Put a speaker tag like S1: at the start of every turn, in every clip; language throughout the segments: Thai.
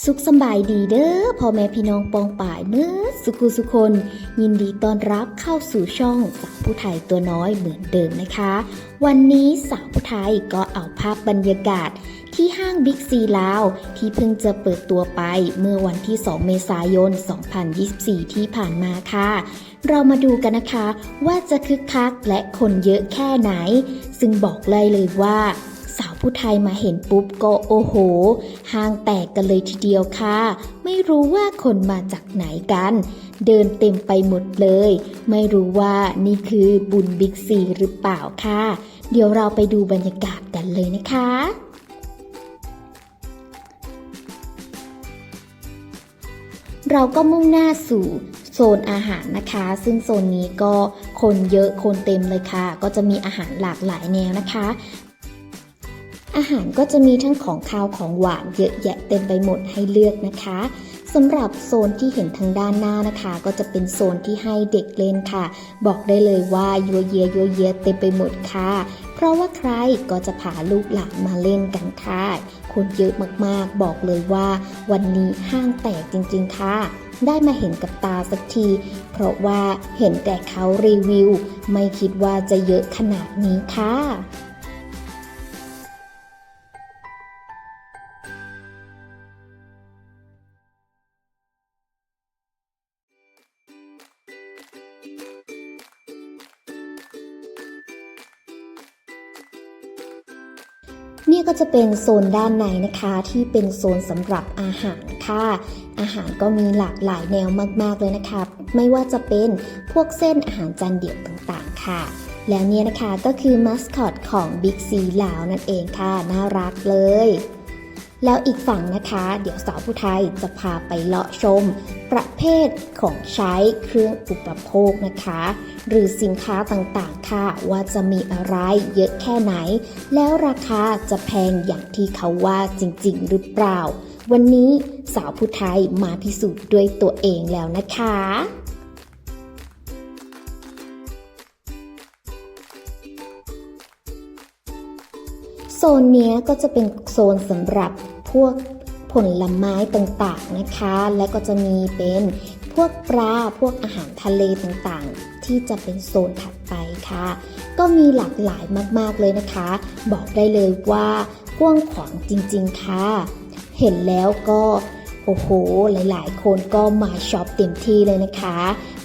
S1: สุขสบายดีเด้อพ่อแม่พี่น้องปองป่ายเนื้อสุขุสุคน ยินดีต้อนรับเข้าสู่ช่องสาวผู้ไทยตัวน้อยเหมือนเดิมนะคะ วันนี้สาวผู้ไทยก็เอาภาพบรรยากาศที่ห้างบิ๊กซีลาว ที่เพิ่งจะเปิดตัวไปเมื่อวันที่ 2 เมษายน 2024 ที่ผ่านมาค่ะ เรามาดูกันนะคะว่าจะคึกคักและคนเยอะแค่ไหน ซึ่งบอกเลยเลยว่า สาวผู้ไทยมาเห็นปุ๊บก็โอ้โห ห้างแตกกันเลยทีเดียวค่ะ ไม่รู้ว่าคนมาจากไหนกัน เดินเต็มไปหมดเลย ไม่รู้ว่านี่คือบุญบิ๊กซีหรือเปล่าค่ะ เดี๋ยวเราไปดูบรรยากาศกันเลยนะคะเราก็มุ่งหน้าสู่โซนอาหารนะคะ ซึ่งโซนนี้ก็คนเยอะคนเต็มเลยค่ะ ก็จะมีอาหารหลากหลายแนวนะคะ อาหารก็จะมีทั้งของคาวของหวานเยอะแยะเต็มไปหมดให้เลือกนะคะสำหรับโซนที่เห็นทางด้านหน้านะคะ ก็จะเป็นโซนที่ให้เด็กเล่นค่ะ บอกได้เลยว่ายัวเยียยัวเยียเต็มไปหมดค่ะ เพราะว่าใครก็จะพาลูกหลานมาเล่นกันค่ะคนเยอะมากๆ บอกเลยว่า วันนี้ห้างแตกจริงๆค่ะ ได้มาเห็นกับตาสักที เพราะว่าเห็นแต่เขารีวิว ไม่คิดว่าจะเยอะขนาดนี้ค่ะ นี่ก็จะเป็นโซนด้านในนะคะที่เป็นโซนสำหรับอาหารค่ะ อาหารก็มีหลากหลายแนวมากๆเลยนะคะ ไม่ว่าจะเป็นพวกเส้นอาหารจานเดี่ยวต่างๆค่ะ แล้วเนี่ยนะคะก็คือมัสคอตของ Big C ลาวนั่นเองค่ะ น่ารักเลย แล้วอีกฝั่งนะคะ เดี๋ยวสาวผู้ไทยจะพาไปเลาะชม ประเภทของใช้เครื่องอุปโภคนะคะ หรือสินค้าต่างๆค่ะว่าจะมีอะไรเยอะแค่ไหน แล้วราคาจะแพงอย่างที่เขาว่าจริง ๆ หรือเปล่า วันนี้สาวผู้ไทยมาพิสูจน์ด้วยตัวเองแล้วนะคะ ซนนี้ก็จะเป็นโซนสำหรับพวกผลไม้ต่างๆนะคะ และก็จะมีเป็นพวกปลาพวกอาหารทะเลต่างๆ ที่จะเป็นโซนถัดไปค่ะ ก็มีหลากหลายมากๆเลยนะคะ บอกได้เลยว่ากว้างขวางจริงๆค่ะ เห็นแล้วก็ โอ้โห หลายๆ คนก็มาช็อปเต็มที่เลยนะคะ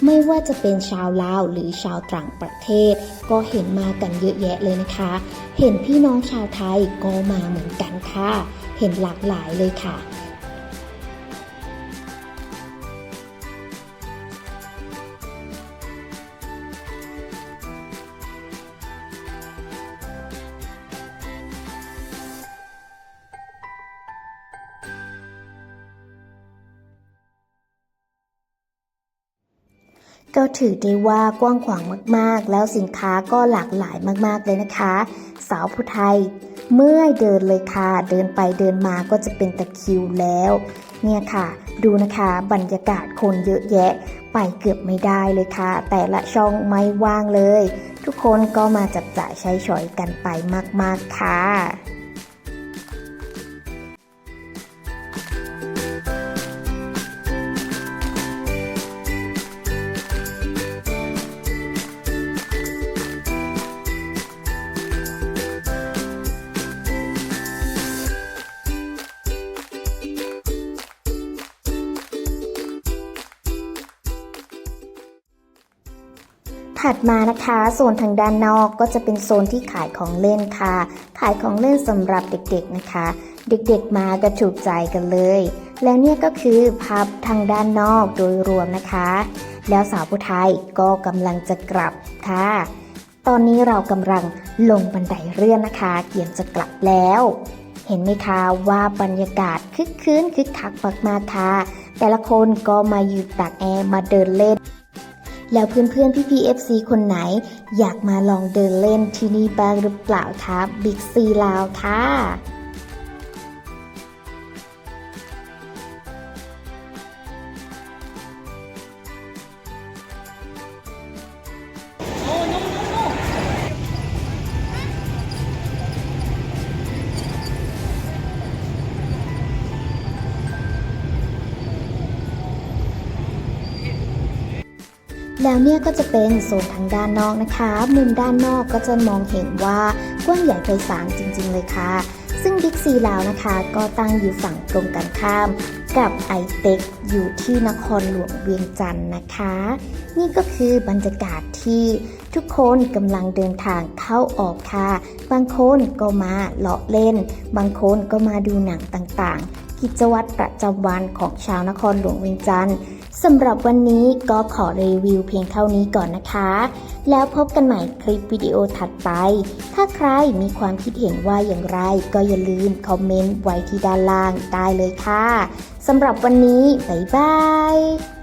S1: ไม่ว่าจะเป็นชาวลาวหรือชาวต่างประเทศ ก็เห็นมากันเยอะแยะเลยนะคะ เห็นพี่น้องชาวไทยก็มาเหมือนกันค่ะ เห็นหลากหลายเลยค่ะ ก็ถือได้ว่ากว้างขวางมากๆ แล้วสินค้าก็หลากหลายมากๆเลยนะคะ สาวผู้ไทย เมื่อยเดินเลยค่ะ เดินไปเดินมาก็จะเป็นตะคิวแล้ว เนี่ยค่ะ ดูนะคะบรรยากาศคนเยอะแยะ ไปเกือบไม่ได้เลยค่ะ แต่ละช่องไม่ว่างเลย ทุกคนก็มาจับจ่ายใช้สอยกันไปมากๆค่ะ ถัดมานะคะโซนทางด้านนอกก็จะเป็นโซนที่ขายของเล่นค่ะ ขายของเล่นสำหรับเด็กๆนะคะ เด็กๆมาก็ถูกใจกันเลย แล้วเนี่ยก็คือภาพทางด้านนอกโดยรวมนะคะ แล้วสาวผู้ไทยก็กำลังจะกลับค่ะ ตอนนี้เรากำลังลงบันไดเลื่อนนะคะเกียมจะกลับแล้ว เห็นไหมคะว่าบรรยากาศคึกคืนคึกคักมากๆค่ะ แต่ละคนก็มายืนตากแอร์มาเดินเล่น แล้วเพื่อนๆ พี่ๆ FC คนไหน อยากมาลองเดินเล่นที่นี่บ้างหรือเปล่าคะบิ๊กซีลาวค่ะ แล้วเนี่ยก็จะเป็นโซนทางด้านนอกนะคะ มุมด้านนอกก็จะมองเห็นว่ากว้างใหญ่ไพศาลจริง ๆ เลยค่ะ ซึ่งบิ๊กซีลาวนะคะ ก็ตั้งอยู่ฝั่งตรงกันข้าม กับไอเต็กอยู่ที่นครหลวงเวียงจันทร์นะคะ นี่ก็คือบรรยากาศที่ทุกคนกำลังเดินทางเข้าออกค่ะ บางคนก็มาเลาะเล่น บางคนก็มาดูหนังต่างๆ กิจวัตรประจำวันของชาวนครหลวงเวียงจันทร์ สำหรับวันนี้ก็ขอรีวิวเพียงเท่านี้ก่อนนะคะ แล้วพบกันใหม่คลิปวิดีโอถัดไป ถ้าใครมีความคิดเห็นว่าอย่างไร ก็อย่าลืมคอมเมนต์ไว้ที่ด้านล่างได้เลยค่ะ สำหรับวันนี้ บ๊ายบาย